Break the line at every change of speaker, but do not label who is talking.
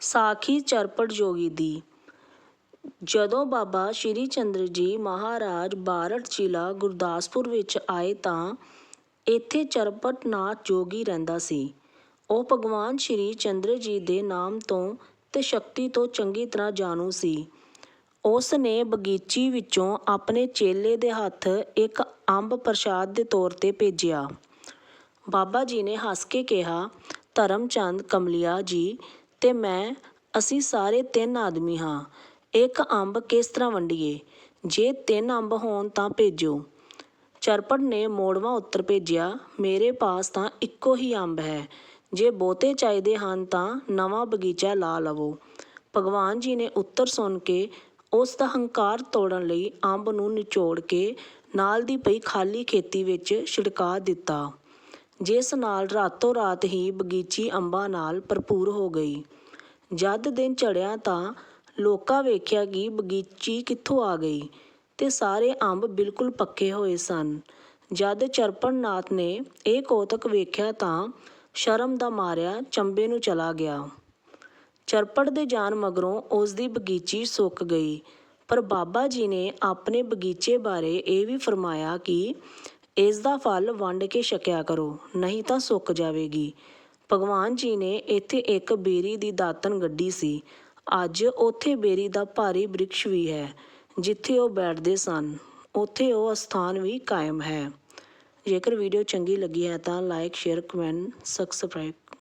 ਸਾਖੀ ਚਰਪਟ ਜੋਗੀ ਦੀ। ਜਦੋਂ ਬਾਬਾ ਸ਼੍ਰੀ ਚੰਦਰ ਜੀ ਮਹਾਰਾਜ ਬਾਰਠ ਜ਼ਿਲ੍ਹਾ ਗੁਰਦਾਸਪੁਰ ਵਿੱਚ ਆਏ ਤਾਂ ਇੱਥੇ ਚਰਪਟ ਨਾਥ ਜੋਗੀ ਰਹਿੰਦਾ ਸੀ। ਉਹ ਭਗਵਾਨ ਸ਼੍ਰੀ ਚੰਦਰ ਜੀ ਦੇ ਨਾਮ ਤੋਂ ਤੇ ਸ਼ਕਤੀ ਤੋਂ ਚੰਗੀ ਤਰ੍ਹਾਂ ਜਾਣੂ ਸੀ। ਉਸ ਨੇ ਬਗੀਚੀ ਵਿੱਚੋਂ ਆਪਣੇ ਚੇਲੇ ਦੇ ਹੱਥ ਇੱਕ ਅੰਬ ਪ੍ਰਸ਼ਾਦ ਦੇ ਤੌਰ ਤੇ ਭੇਜਿਆ। ਬਾਬਾ ਜੀ ਨੇ ਹੱਸ ਕੇ ਕਿਹਾ, ਧਰਮਚੰਦ ਕਮਲਿਆ ਜੀ ਤੇ ਮੈਂ, ਅਸੀਂ ਸਾਰੇ ਤਿੰਨ ਆਦਮੀ ਹਾਂ। ਇੱਕ ਅੰਬ ਕਿਸ ਤਰ੍ਹਾਂ ਵੰਡੀਏ? ਜੇ ਤਿੰਨ ਅੰਬ ਹੋਣ ਤਾਂ ਭੇਜੋ। ਚਰਪਟ ਨੇ ਮੋੜਵਾਂ ਉੱਤਰ ਭੇਜਿਆ, ਮੇਰੇ ਪਾਸ ਤਾਂ ਇੱਕੋ ਹੀ ਅੰਬ ਹੈ। ਜੇ ਬਹੁਤੇ ਚਾਹੀਦੇ ਹਨ ਤਾਂ ਨਵਾਂ ਬਗੀਚਾ ਲਾ ਲਵੋ। ਭਗਵਾਨ ਜੀ ਨੇ ਉੱਤਰ ਸੁਣ ਕੇ ਉਸ ਦਾ ਹੰਕਾਰ ਤੋੜਨ ਲਈ ਅੰਬ ਨੂੰ ਨਿਚੋੜ ਕੇ ਨਾਲ ਦੀ ਪਈ ਖਾਲੀ ਖੇਤੀ ਵਿੱਚ ਛਿੜਕਾ ਦਿੱਤਾ। ਜਿਸ ਨਾਲ ਰਾਤੋਂ ਰਾਤ ਹੀ ਬਗੀਚੀ ਅੰਬਾਂ ਨਾਲ ਭਰਪੂਰ ਹੋ ਗਈ। ਜਦ ਦਿਨ ਚੜਿਆ ਤਾਂ ਲੋਕਾਂ ਵੇਖਿਆ ਕਿ ਬਗੀਚੀ ਕਿੱਥੋਂ ਆ ਗਈ ਤੇ ਸਾਰੇ ਅੰਬ ਬਿਲਕੁਲ ਪੱਕੇ ਹੋਏ ਸਨ। ਜਦ ਚਰਪਣਨਾਥ ਨੇ ਇਹ ਕੋਤਕ ਵੇਖਿਆ ਤਾਂ ਸ਼ਰਮ ਦਾ ਮਾਰਿਆ ਚੰਬੇ ਨੂੰ ਚਲਾ ਗਿਆ। ਚਰਪੜ ਦੇ ਜਾਣ ਮਗਰੋਂ ਉਸ ਦੀ ਬਗੀਚੀ ਸੁੱਕ ਗਈ। ਪਰ ਬਾਬਾ ਜੀ ਨੇ ਆਪਣੇ ਬਗੀਚੇ ਬਾਰੇ ਇਹ ਵੀ ਫਰਮਾਇਆ ਕਿ ਇਸ ਦਾ ਫਲ ਵੰਡ ਕੇ ਛਕਿਆ ਕਰੋ, ਨਹੀਂ ਤਾਂ ਸੁੱਕ ਜਾਵੇਗੀ। ਭਗਵਾਨ ਜੀ ਨੇ ਇੱਥੇ ਇੱਕ ਬੇਰੀ ਦੀ ਦਾਤਨ ਗੱਡੀ ਸੀ। ਅੱਜ ਉੱਥੇ ਬੇਰੀ ਦਾ ਭਾਰੀ ਬ੍ਰਿਕਸ਼ ਵੀ ਹੈ, ਜਿੱਥੇ ਉਹ ਬੈਠਦੇ ਸਨ। ਉੱਥੇ ਉਹ ਅਸਥਾਨ ਵੀ ਕਾਇਮ ਹੈ। ਜੇਕਰ ਵੀਡੀਓ ਚੰਗੀ ਲੱਗੀ ਹੈ ਤਾਂ ਲਾਈਕ, ਸ਼ੇਅਰ, ਕਮੈਂਟ ਸਬਸਕ੍ਰਾਈਬ